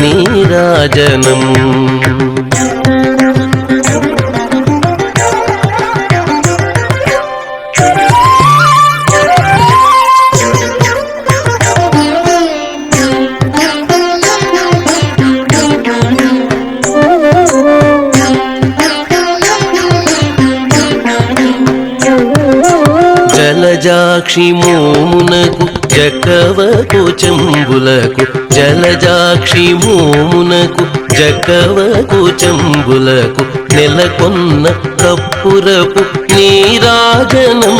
నీరాజనం జలజాక్షి మోమునకు జకవకు చెంబులకు జలజాక్షి మోమునకు జకవకు చెంబులకు నెలకొన్న కప్పురపు నీరాజనం.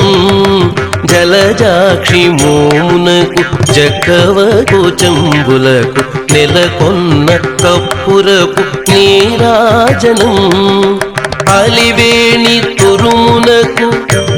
జలజాక్షి మోమునకు జకవకు చెంబులకు నెలకొన్న కప్పురపు నీరాజనం. అలివేణి తురుమునకు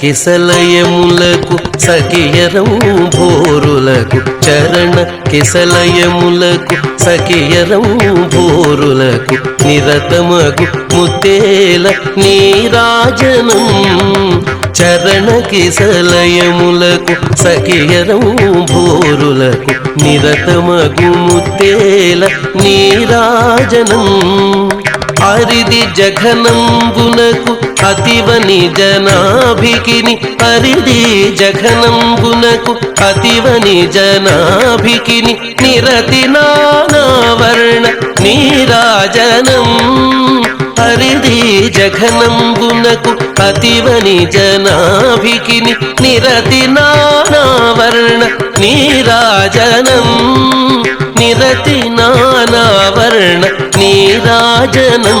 కిసలయములకు సఖియరం భోరులకు చరణ కిసలయములకు సఖియరం భోరులకు నిరతమగు ముత్తేల నీరాజనం. చరణ కిసలయములకు సఖియరం భోరులకు నిరతమగు ముత్తేల నీరాజనం. అరిది జఘనంబునకు అతివని జనాభికిని అరిది జఘనంబునకు అతివని జనాభికిని నిరతి నానావర్ణ నీరాజనం. హరిది జఘనంబునకు అతివని జనాభికిని నిరతి నానావర్ణ నీరాజనం. నిరతి నానావర్ణ నీరాజనం.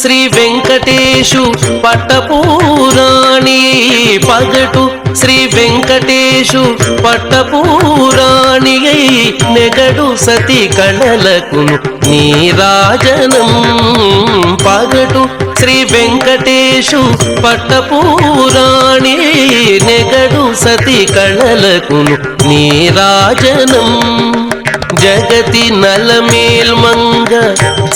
శ్రీ వెంకటేశు పట్టపూరాణి. పగటు శ్రీ వెంకటేశు పట్టపూరాణి నెగడు సతి కళలకును నీరాజనం పగటు శ్రీ వెంకటేశు పట్టపూరాణి నెగడు సతి కళలకును నీరాజనం జగతి నలమేల్మంగ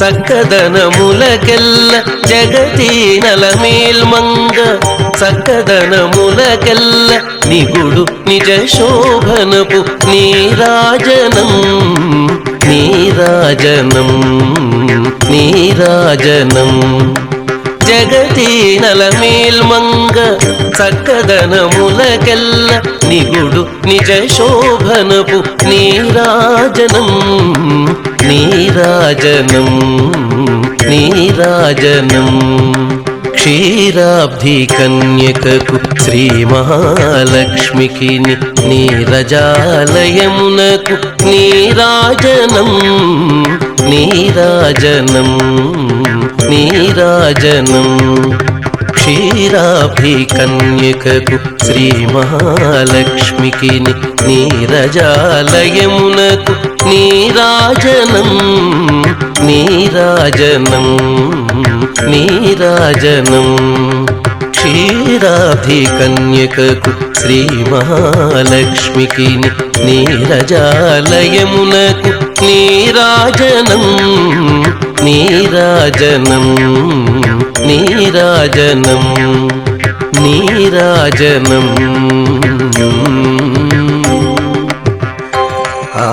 చక్కదనములకెల్ల జగతి నలమేల్మంగ చక్కదనములకెల్ల నిగుడు నిజ శోభనపు నీరాజనం నీరాజనం నీరాజనం. జగతి నలమేల్మంగ చక్కదనములకెల్ల నిగుడు నిజ శోభనపు నీరాజనం. నీరాజనం నీరాజనం. క్షీరాబ్ధి కన్యకకు శ్రీ మహాలక్ష్మికి నీరజాలయమునకు నీరాజనం. నీరాజనం నీరాజనం. క్షీరాభి కన్యకకు శ్రీ మహాలక్ష్మికి నీరజాలయమునకు నీరాజనం నీరాజనం నీరాజనం క్షీరాభి కన్యకకు శ్రీ మహాలక్ష్మికి నీరజాలయమునకు నీరాజనం നീരാജനം നീരാജനം നീരാജനം. ആ